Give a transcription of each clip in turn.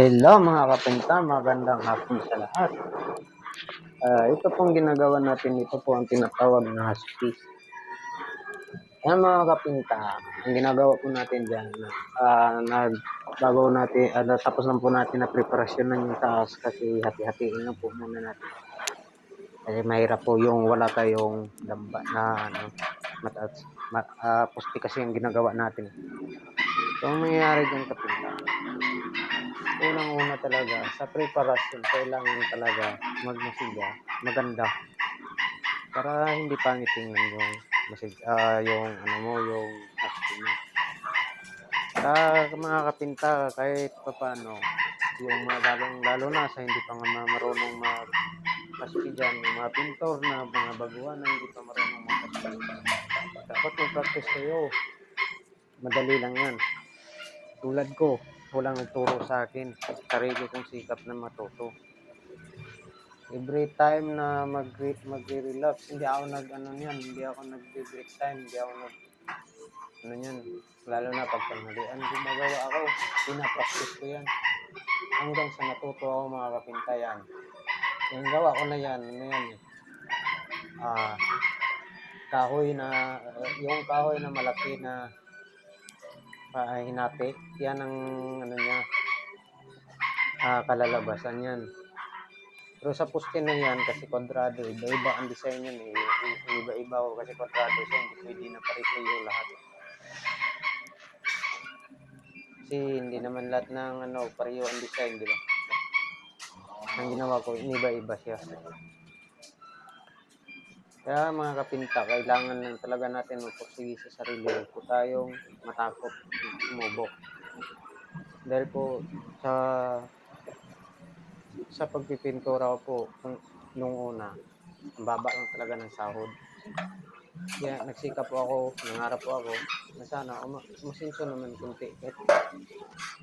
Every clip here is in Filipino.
Hello mga kapinta, magandang hapon sa lahat. Ah, ito pong ginagawa natin, ito po ang tinatawag na husky. Ayan mga kapinta, ang ginagawa po natin dyan, ah, nagbabaw natin, ah, tapos lang po natin na preparasyon ng yung taas kasi hati-hatiin na po muna natin. Kasi mahirap po yung wala tayong damba na ano, mataas, ma, poste kasi yung ginagawa natin. So, ang mangyayari dyan kapinta, unang-una talaga, sa preparasyon, kailangan talaga magmasiga, maganda. Para hindi pangit tingnan yung masig, ah, yung ano mo, yung husky mo. Sa mga kapinta, kahit pa paano, yung mga lalong, lalo na sa hindi pa nga ma- marunong mag dyan, yung mga pintor na mga baguhan na hindi pa marunong mag husky. Dapat mag-practice kayo. Madali lang yan. Tulad ko, walang nagturo sa akin. Sarili kong sikap na matuto. Every time na mag mag-relax, hindi ako nag ano niyan, hindi ako nag-break time, hindi ako nag ano niyan, lalo na pag tanghalian, gumagawa ako, pinapractice ko yan. Hanggang sa natuto ako mga kapintayan. Yung gawa ko na yan, ano yan eh. Ah, kahoy na, uh, yung kahoy na malaki na uh, hinati, yan ang ano niya, ah, kalalabasan yan. Pero sa poste na yan, kasi kwadrado, iba-iba ang design yan eh. Iba-iba ko kasi kwadrado siya, hindi pwede na parito yung lahat. Kasi hindi naman lahat ng ano, pareho ang design, di ba? Ang ginawa ko, iba-iba siya. Kaya mga kapinta, kailangan lang talaga natin magpursige sa sarili. Huwag po tayong matakot sumubok. Dahil po sa sa pagpipintura po nung una, ang baba lang talaga ng sahod. Kaya nagsikap po ako, nangarap po ako na sana uma- umasinso naman kunti. Kahit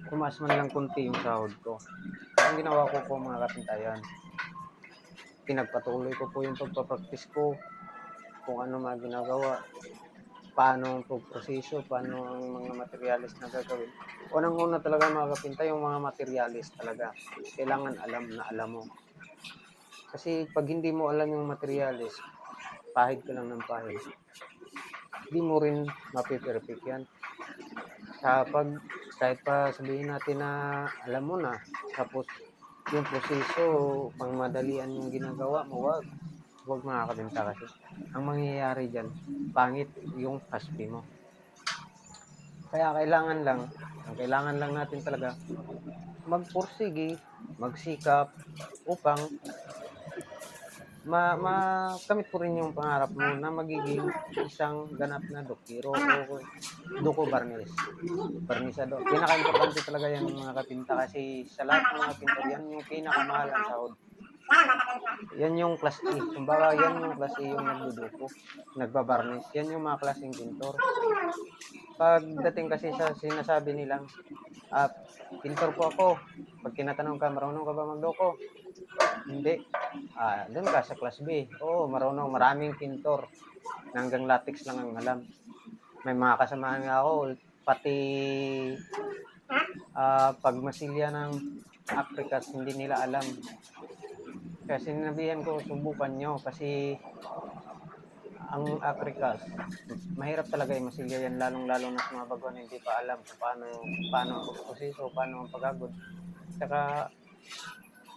tumaas man lang kunti yung sahod ko. Ang ginawa ko po mga kapintayan, pinagpatuloy ko po yung pagpapractice ko kung ano mga ginagawa, paano ang proseso, paano ang mga materialis na gagawin. Unang-una talaga mga kapinta, yung mga materialis talaga. Kailangan alam na alam mo. Kasi pag hindi mo alam yung materialis, pahid ka lang ng pahid. Hindi mo rin mapiperfect yan. Sa pag, kahit pa sabihin natin na alam mo na, tapos yung proseso, pang madalian yung ginagawa mo, wag. Huwag mga kabinta kasi. Ang mangyayari dyan, pangit yung haspi mo. Kaya kailangan lang, ang kailangan lang natin talaga, magpursige, magsikap, upang ma makamit ko rin yung pangarap mo na magiging isang ganap na dokiro o doko barnis. Barnisado. Pinaka-importante talaga yan mga kapinta kasi sa lahat ng mga pintor, yan yung pinakamahal ang sahod. Yan yung class A. Kumbaga, yan yung class A yung nagduduko, nagbabarnis. Yan yung mga klaseng pintor. Pagdating kasi sa sinasabi nilang, ah, pintor po ako. Pag tinatanong ka, marunong ka ba magdoko? Hindi. Ah, doon ka sa class B. Oo, marunong. Maraming pintor. Hanggang latex lang ang alam. May mga kasamahan nga ako, pati ah, pagmasilya ng Africas, hindi nila alam. Kaya sinabihan ko, subukan nyo kasi ang Africas, mahirap talaga yung masilya yan, lalong-lalo na sa mga baguhan hindi pa alam kung paano, paano ang proseso, paano ang pagagod. Saka,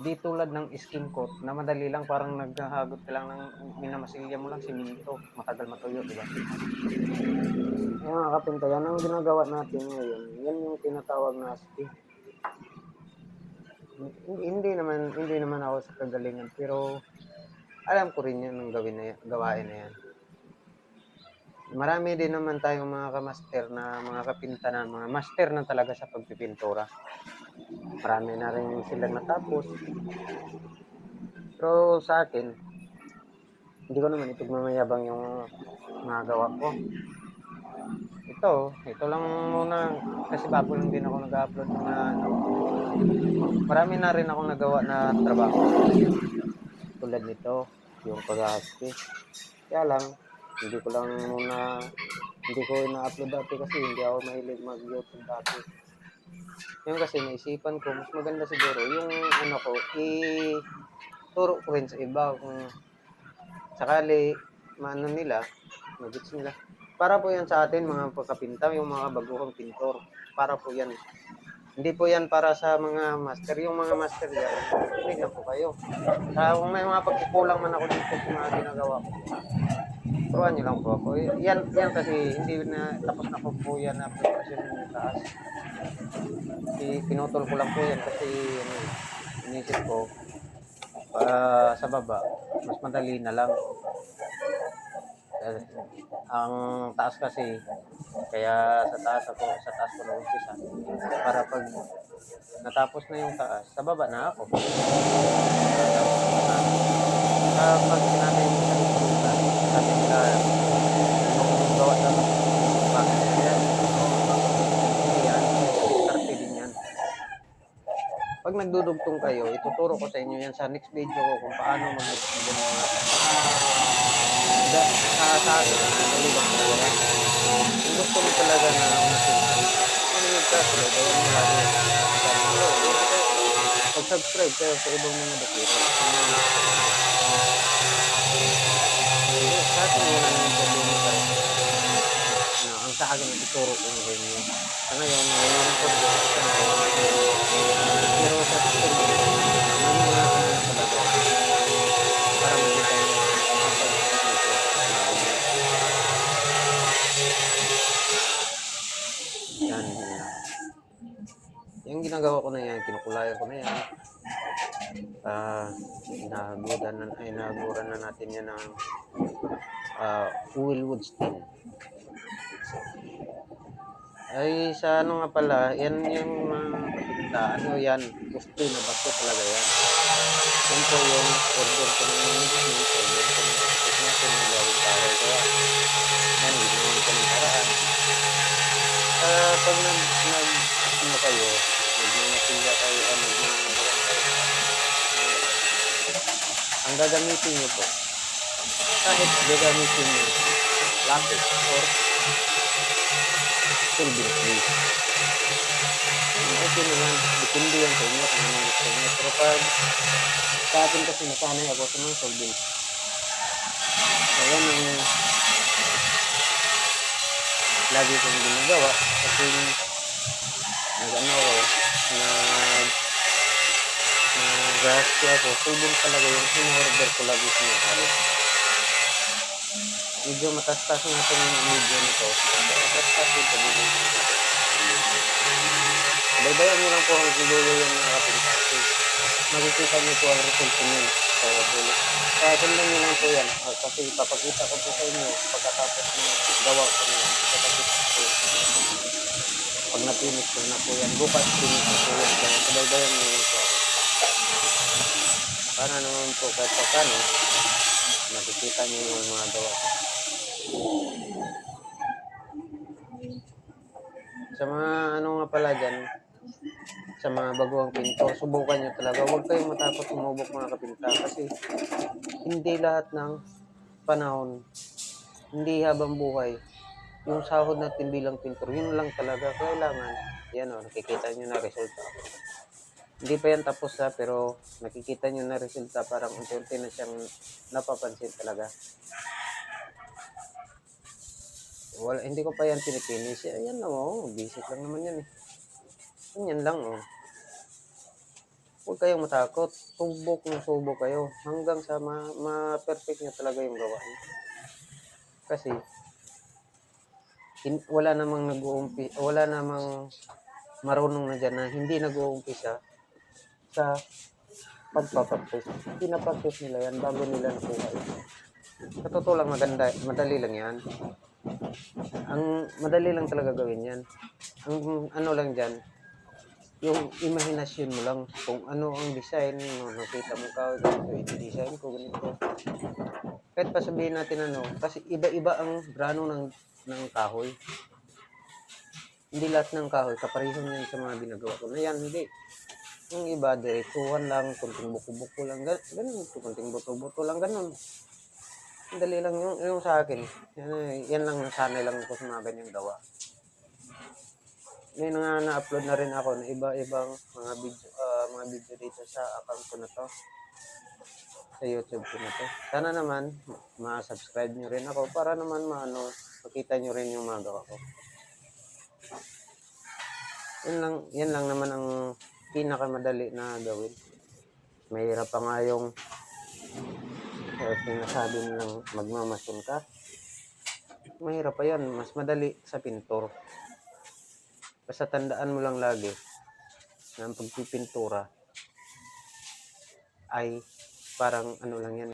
di tulad ng skin coat na madali lang parang naghahagot ka lang ng minamasilya mo lang siminto matagal matuyo di ba yung mga kapinta yan ang ginagawa natin ngayon yan yung tinatawag na asti hindi, naman hindi naman ako sa kagalingan pero alam ko rin yan ang gawin na gawain na yan. Marami din naman tayong mga kamaster na mga kapinta na mga master na talaga sa pagpipintura. Marami na rin silang natapos. Pero sa akin hindi ko naman ipagmamayabang yung mga gawa ko ito ito lang muna. Kasi bago lang din ako nag-upload ng ano, marami na rin ako nagawa na trabaho. Tulad nito yung pag-husky kaya lang hindi ko lang muna hindi ko na-upload dati kasi hindi ako mahilig mag-YouTube dati. Yung kasi naisipan ko, mas maganda siguro yung ano ko, i turo ko rin sa iba kung sakali maano nila, magits nila. Para po yan sa atin mga pagkapinta, yung mga baguhang pintor. Para po yan. Hindi po yan para sa mga master. Yung mga master yan, hindi na po kayo. Sa kung may mga pagkukulang man ako dito sa mga ginagawa ko, turuan niyo lang po ako. Yan, yan kasi hindi na tapos na po po yan na preparasyon yung taas. I- pinutol ko lang po yan kasi ano, inisip ko para sa baba, mas madali na lang. Eh, ang taas kasi, kaya sa taas ako, sa taas ko na umpisa. Para pag natapos na yung taas, sa baba na ako. Kapag sinabi mo sa isuta, sabi nila, yung gawa ng bakit yan, hindi yan, diskarte din yan. Pag nagdudugtong kayo, ituturo ko sa inyo yan sa next video ko kung paano magdugtong ng mga da, sa sa lang talaga. Kung gusto mo talaga na masimple, manunig ka, sulaybayan mo lagi. Sabi ko, Pag-subscribe kayo sa ibang mga bakira. Sa akin, wala naman problema sa na ang sa akin ituro ko inyo. Sa ngayon, ngayon ko pero inagudan na, ay, inaguran na natin yan ng ah, oil wood stain. Ay, sa ano nga pala, yan yung mga kapita, ano yan, gusto na basto talaga yan. Yan po yung order ko ng mixing, order ko ng kapit natin ng gawin kahoy. Kaya, yan, ginawan ko ng paraan. Ah, pag nag, nag, ano kayo, nagmamatilya kayo, ano, kayo, ang gagamitin nyo po, kahit gagamitin nyo, lapis or silver base. Okay naman, depende yan sa inyo kung anong gusto nyo. Pero pag sa akin kasi nasanay ako sa mga solving. So yan ang lagi kong ginagawa kasi nag-ano ako, nag nag-gasty ako, solving talaga yung in-order ko lagi sa mga. Medyo matastas nga itong video nito. Matastas yung pag-ibig. Baybayan nyo lang po ang video yung mga kapintasi. Makikita nyo po ang result nyo sa dulo. Kaya sundan nyo lang po yan. Ah, Kasi ipapakita ko po sa inyo pagkatapos ng gawa ko nyo. Ipapakita ko po. Pag napinis ko na po yan. Bukas pinis na po yan. Kaya subaybayan nyo lang po. Para naman po kahit pa paano, makikita nyo yung mga gawa. Sa mga ano nga pala dyan, sa mga baguang pinto, subukan nyo talaga. Huwag kayong matakot sumubok mga kapinta kasi hindi lahat ng panahon, hindi habang buhay, yung sahod natin bilang pintor, yun lang talaga. Kailangan, yan o, nakikita nyo na resulta. Hindi pa yan tapos ha, pero nakikita nyo na resulta, parang unti-unti na siyang napapansin talaga. Wala, hindi ko pa yan pinipinis. Ayan na, oh, basic lang naman yan eh. Ganyan lang, oh. Huwag kayong matakot. Subok ng subok kayo. Hanggang sa ma- ma-perfect nyo talaga yung gawa niyo. Kasi, hin- wala namang nag-uumpi, wala namang marunong na dyan na hindi nag-uumpisa sa pagpapractice. Pinapractice nila yan bago nila nakuha ito. Sa totoo lang maganda, madali lang yan. Ang madali lang talaga gawin yan. Ang ano lang dyan, yung imahinasyon mo lang kung ano ang design mo, nakita mo ka, ganito, i-design ko, ganito. Kahit pa sabihin natin ano, kasi iba-iba ang grano ng, ng kahoy. Hindi lahat ng kahoy, kapareho yan sa mga ginagawa ko. Na hindi. Yung iba, diretsuhan lang, kunting buko-buko lang, gan- ganun, kunting buto-buto lang, ganun. Dali lang yung, yung sa akin. Yan, yan lang nasanay lang ako sa mga ganyang gawa. may nga na-upload na rin ako ng iba-ibang mga video, ah, mga video dito sa account ko na to. Sa YouTube ko na to. Sana naman, ma-subscribe nyo rin ako para naman maano, makita nyo rin yung mga gawa ko. Yan lang, yan lang naman ang pinakamadali na gawin. Mahirap pa nga yung uh, sinasabi nilang magmamason ka. Mahirap pa yan. Mas madali sa pintor. Basta tandaan mo lang lagi na ang pagpipintura ay parang ano lang yan.